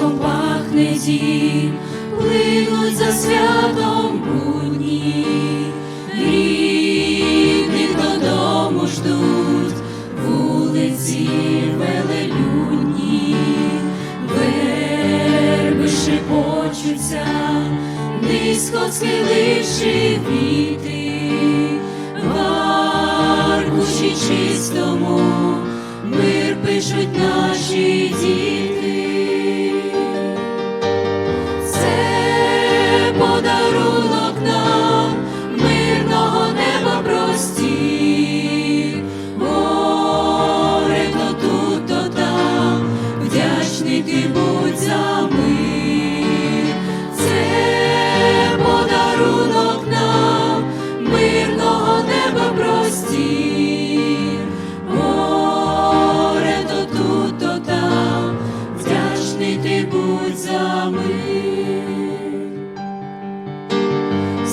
Маслом пахне дім, плинуть за святом будні, рідних додому ждуть, вулиці велелюдні, верби шепочуться, низько схиливши віти, в аркуші чистому мир пишуть наші подарунок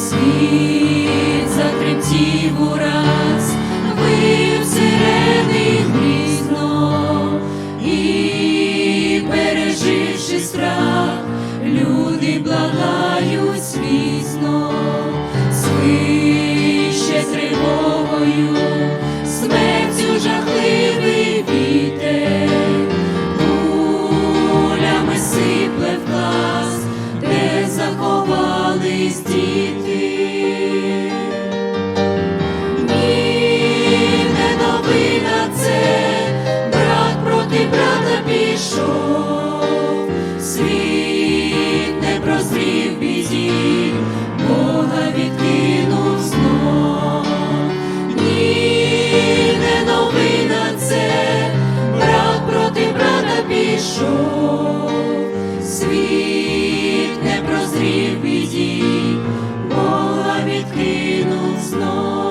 Світ затремтів ураз, вив сирени грізно, і переживши страх, люди благають свісно, свище тривогою, смертю жахливий вітер, кулями сипле в клас, де заховались діти. Світ не прозрів біді, Бога відкинув знов.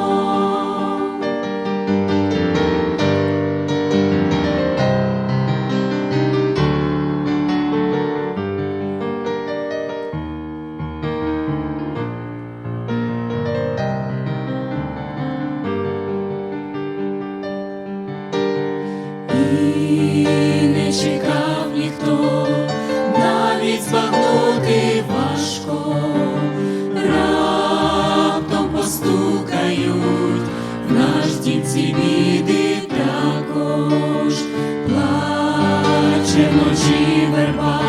вночі верба,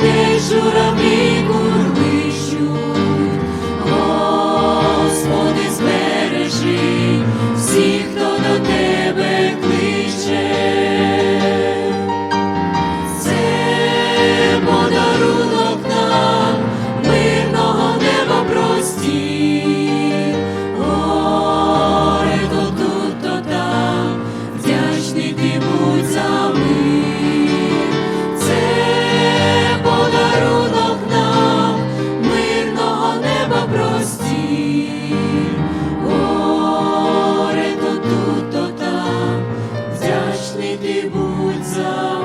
де журавлі So.